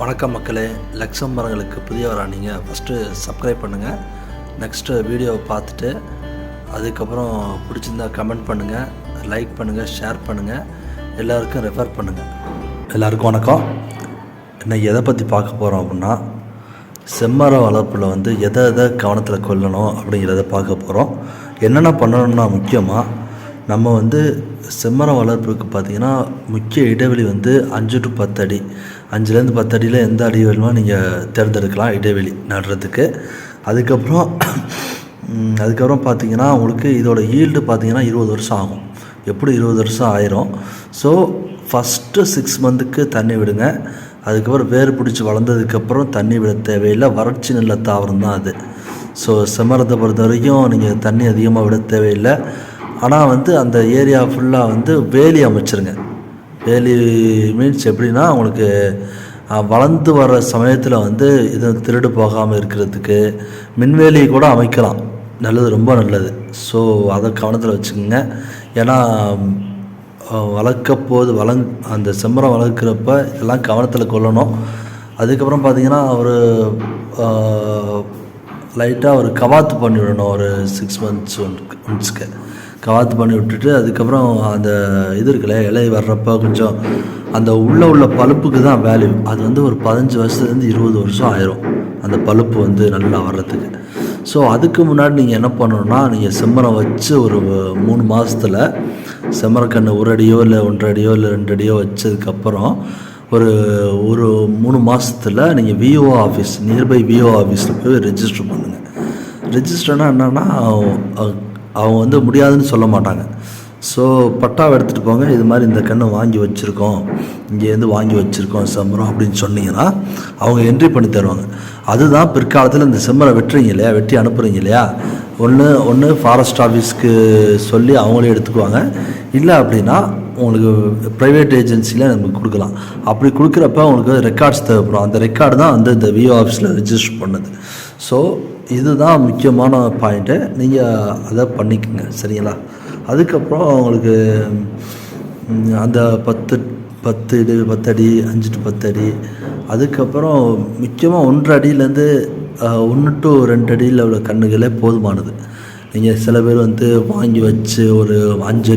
வணக்கம் மக்களே லக்ஷம் மரங்களுக்கு புதியவரா நீங்கள் ஃபஸ்ட்டு சப்ஸ்கிரைப் பண்ணுங்கள் நெக்ஸ்ட்டு வீடியோவை பார்த்துட்டு அதுக்கப்புறம் பிடிச்சிருந்தா கமெண்ட் பண்ணுங்கள் லைக் பண்ணுங்கள் ஷேர் பண்ணுங்கள் எல்லாருக்கும் ரெஃபர் பண்ணுங்கள் எல்லாருக்கும் வணக்கம். இன்னைக்கு எதை பற்றி பார்க்க போகிறோம் அப்படின்னா செம்மர வளர்ப்பில் வந்து எதை எதை கவனத்தில் கொள்ளணும் அப்படிங்கிறத பார்க்க போகிறோம் என்னென்ன பண்ணணும்னா முக்கியமாக நம்ம வந்து செம்மரம் வளர்ப்புக்கு பார்த்திங்கன்னா முக்கிய இடைவெளி வந்து அஞ்சு டு பத்து அடி. அஞ்சுலேருந்து பத்து அடியில் எந்த அடி வேணுமோ நீங்கள் தேர்ந்தெடுக்கலாம் இடைவெளி நடுறதுக்கு. அதுக்கப்புறம் அதுக்கப்புறம் பார்த்தீங்கன்னா உங்களுக்கு இதோட ஈல்டு பார்த்தீங்கன்னா இருபது வருஷம் ஆகும். எப்படி இருபது வருஷம் ஆயிரும்? ஸோ ஃபஸ்ட்டு சிக்ஸ் மந்த்துக்கு தண்ணி விடுங்க. அதுக்கப்புறம் வேர் பிடிச்சி வளர்ந்ததுக்கப்புறம் தண்ணி விட தேவையில்லை. வறட்சி நில தாவரம் தான் அது. ஸோ செம்மரத்தை பொறுத்த வரைக்கும் நீங்கள் தண்ணி அதிகமாக விட தேவையில்லை. ஆனால் வந்து அந்த ஏரியா ஃபுல்லாக வந்து வேலி அமைச்சிருங்க. வேலி மீன்ஸ் எப்படின்னா உங்களுக்கு வளர்ந்து வர சமயத்தில் வந்து இது திருடு போகாமல் இருக்கிறதுக்கு மின்வேலியை கூட அமைக்கலாம். நல்லது ரொம்ப நல்லது. ஸோ அதை கவனத்தில் வச்சுக்கோங்க. ஏன்னா வளர்க்க போது வளங் அந்த செம்மரம் வளர்க்குறப்ப இதெல்லாம் கவனத்தில் கொள்ளணும். அதுக்கப்புறம் பார்த்தீங்கன்னா ஒரு லைட்டாக ஒரு கவாத்து பண்ணி விடணும் ஒரு சிக்ஸ் மந்த்ஸ் ஒன்ஸ்க்கு கவாத்து பண்ணி விட்டுட்டு அதுக்கப்புறம் அந்த இது இருக்குல்ல இலை வர்றப்ப கொஞ்சம் அந்த உள்ளே உள்ள பழுப்புக்கு தான் வேல்யூ அது வந்து ஒரு பதினஞ்சு வருஷத்துலேருந்து இருபது வருஷம் ஆயிரும் அந்த பழுப்பு வந்து நல்லா வர்றதுக்கு. ஸோ அதுக்கு முன்னாடி நீங்கள் என்ன பண்ணணும்னா நீங்கள் செம்மரம் வச்சு ஒரு மூணு மாதத்தில் செம்மரக்கன்று ஒரு அடியோ இல்லை ஒன்றரை அடியோ இல்லை ரெண்டு அடியோ வச்சதுக்கப்புறம் ஒரு ஒரு மூணு மாதத்தில் நீங்கள் விஓ ஆஃபீஸ் நியர்பை விஓ ஆஃபீஸில் போய் ரெஜிஸ்டர் பண்ணுங்கள் ரெஜிஸ்டர்னால் என்னென்னா அவங்க வந்து முடியாதுன்னு சொல்ல மாட்டாங்க. ஸோ பட்டாவை எடுத்துகிட்டு போங்க. இது மாதிரி இந்த கண்ணை வாங்கி வச்சுருக்கோம். இங்கேருந்து வாங்கி வச்சுருக்கோம் செம்மரம் அப்படின்னு சொன்னீங்கன்னா அவங்க என்ட்ரி பண்ணி தருவாங்க. அதுதான் பிற்காலத்தில் இந்த செம்மரை வெட்டுறீங்க இல்லையா? வெட்டி அனுப்புகிறீங்க இல்லையா? ஒன்று ஒன்று ஃபாரஸ்ட் ஆஃபீஸ்க்கு சொல்லி அவங்களே எடுத்துக்குவாங்க. இல்லை அப்படின்னா உங்களுக்கு ப்ரைவேட் ஏஜென்சியில் நமக்கு கொடுக்கலாம். அப்படி கொடுக்குறப்ப உங்களுக்கு ரெக்கார்ட்ஸ் தேவைப்படும். அந்த ரெக்கார்டு தான் வந்து இந்த விஓ ஆஃபீஸில் ரிஜிஸ்டர் பண்ணுது. ஸோ இதுதான் முக்கியமான பாயிண்ட்டு நீங்கள் அதை பண்ணிக்கோங்க. சரிங்களா? அதுக்கப்புறம் உங்களுக்கு அந்த பத்து பத்து அடி பத்தடி அஞ்சு டு பத்தடி அதுக்கப்புறம் முக்கியமாக ஒன்றரை அடியிலேருந்து ஒன்று டு ரெண்டு அடியில் உள்ள கண்ணுகளே போதுமானது. நீங்கள் சில பேர் வந்து வாங்கி வச்சு ஒரு அஞ்சு